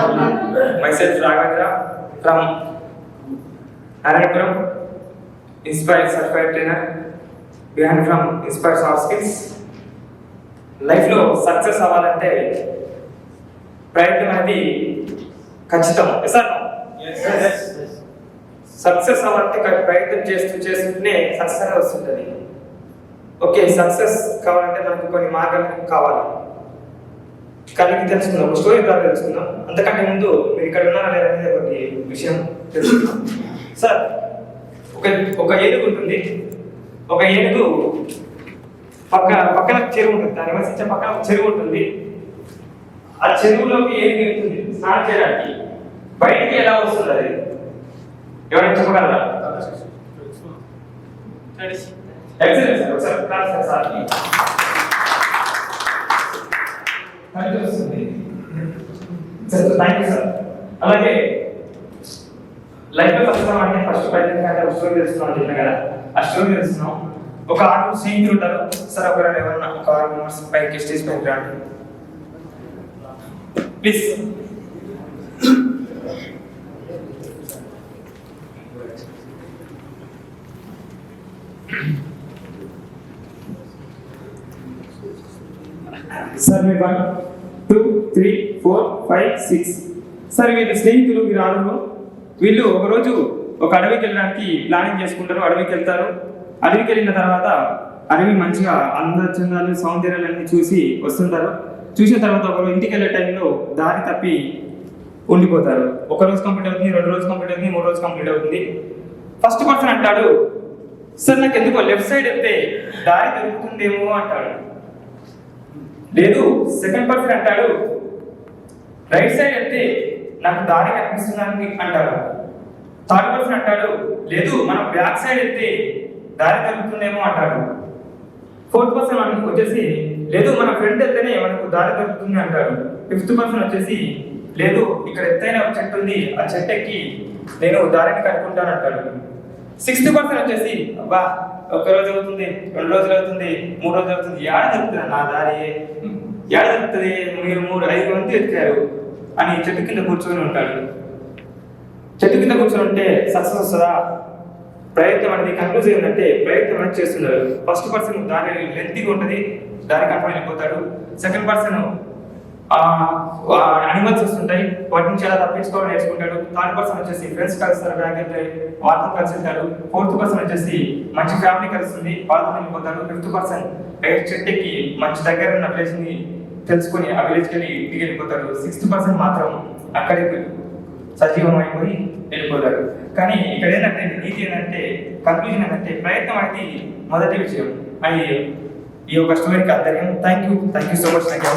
myself Raghavendra from Aranapuram, Inspired Certified Trainer, behind from Inspired Soft Skills. లైఫ్లో success అవ్వాలంటే ప్రయత్నం అనేది ఖచ్చితం. సార్ సక్సెస్ అవ్వాలంటే క- ప్రయత్నం చేస్తూ చేస్తూనే సక్సెస్ అనేది వస్తుంటుంది. ఓకే సక్సెస్ కావాలంటే మనకు కొన్ని మార్గాలు కావాలి. కలిగి తెలుసుకుందాం ఒక స్టోరీ ద్వారా తెలుసుకుందాం. అంతకంటే ముందు మీరు ఇక్కడ ఉన్నారా లేదా అనేది ఒకటి విషయం తెలుసుకుందాం. సార్ ఒక ఒక ఏనుగు ఉంటుంది. ఒక ఏనుగు పక్క పక్కన చెరువు ఉంటుంది. దాని నివసించే పక్కన ఒక చెరువు ఉంటుంది. ఆ చెరువులోకి ఏనుగు వెళ్తుంది. స్నానం చేయడానికి. బయటికి ఎలా వస్తుంది అది? ఎవరైనా చెప్పగలరా? ఎక్సలెంట్ సార్ ఒకసారి సార్ సార్కి థ్యాంక్ యూ వస్తుంది సార్ థ్యాంక్ యూ సార్ అలాగే లైఫ్లో ఫస్ట్ అంటే ఫస్ట్ ప్రయత్నం కంటే ఒక స్టోరీ అని చెప్పిన కదా? ఆ చేస్తున్నాం ఒక ఆరు స్నేహితులు ఉంటారు. సార్ ఒక ఎవరన్నా ఒక ఆరు మెంబర్స్ పైకి స్టేజ్ పైకి రండి. Please sir me one two three four five six sir వీళ్ళు స్నేహితులు వీరు ఆరుగురు వీళ్ళు ఒకరోజు ఒక అడవికి వెళ్ళడానికి ప్లానింగ్ చేసుకుంటారు. అడవికి వెళ్తారు. అడవికి వెళ్ళిన తర్వాత అడవి మంచిగా అందచందాలు సౌందర్యాలన్నీ చూసి వస్తుంటారు. చూసిన తర్వాత ఒకరు ఇంటికి వెళ్ళే టైంలో దారి తప్పి ఉండిపోతారు. ఒక రోజు కంప్లీట్ అవుతుంది రెండు రోజు కంప్లీట్ అవుతుంది మూడు రోజు కంప్లీట్ అవుతుంది. ఫస్ట్ పర్సన్ అంటాడు సార్ నాకు ఎందుకో లెఫ్ట్ సైడ్ వెళ్తే దారి దొరుకుతుందేమో అంటాడు. లేదు సెకండ్ పర్సన్ అంటాడు. రైట్ సైడ్ వెళ్తే నాకు దారి కనిపిస్తుందని అంటాడు. థర్డ్ పర్సన్ అంటాడు లేదు మనం బ్యాక్ సైడ్ వెళ్తే దారి దొరుకుతుందేమో అంటాడు. ఫోర్త్ పర్సన్ మనకు వచ్చేసి లేదు మన ఫ్రెండ్ వెళ్తేనే మనకు దారి దొరుకుతుంది అంటాడు. ఫిఫ్త్ పర్సన్ వచ్చేసి లేదు ఇక్కడ ఎత్తైన ఒక చెట్టు ఉంది ఆ చెట్టు ఎక్కి నేను దారిని కనుక్కుంటాను అంటాడు. సిక్స్త్ పర్సన్ వచ్చేసి అబ్బా ఒక రోజు అవుతుంది రెండు రోజులు అవుతుంది మూడు రోజులు అవుతుంది. ఏడ దొరుకుతుంది నా దారి ఏడ దొరుకుతుంది మీరు మూడు ఐదు మంది ఎత్తారు అని చెట్టు కింద కూర్చొని ఉంటాడు. చెట్టు కింద కూర్చొని ఉంటే సక్సెస్ వస్తుందా? ప్రయత్నం అనేది కన్క్లూజ్ ఏంటంటే ప్రయత్నం అనేది చేస్తున్నారు. ఫస్ట్ పర్సన్ దాని లెంతీగా ఉంటుంది దాని కన్ఫర్మ్ అయిపోతాడు సెకండ్ పర్సన్ అనిమల్స్ వస్తుంటాయి. వాటి నుంచి ఎలా తప్పించుకోవడం నేర్చుకుంటాడు. థర్డ్ పర్సన్ వచ్చేసి ఫ్రెండ్స్ కలుస్తారు బ్యాగ్ వెళ్తాయి వాళ్ళతో కలిసి వెళ్తాడు ఫోర్త్ పర్సన్ వచ్చేసి మంచి ఫ్యామిలీ కలుస్తుంది. వాళ్ళతో వెళ్ళిపోతాడు ఫిఫ్త్ పర్సన్ చెట్టుకి మంచి దగ్గర ఉన్న ప్లేస్ని తెలుసుకుని ఆ విలేజ్కి వెళ్ళి ఇంటికి వెళ్ళిపోతాడు సిక్స్త్ పర్సన్ మాత్రం అక్కడే సజీవం అయిపోయి వెళ్ళిపోతాడు కానీ ఇక్కడ ఏంటంటే నీతి ఏంటంటే కన్ఫ్యూజన్ ఏంటంటే ప్రయత్నం అనేది మొదటి విషయం అది ఈ యొక్క స్టోరీకి అర్థం thank you thank you so much thank you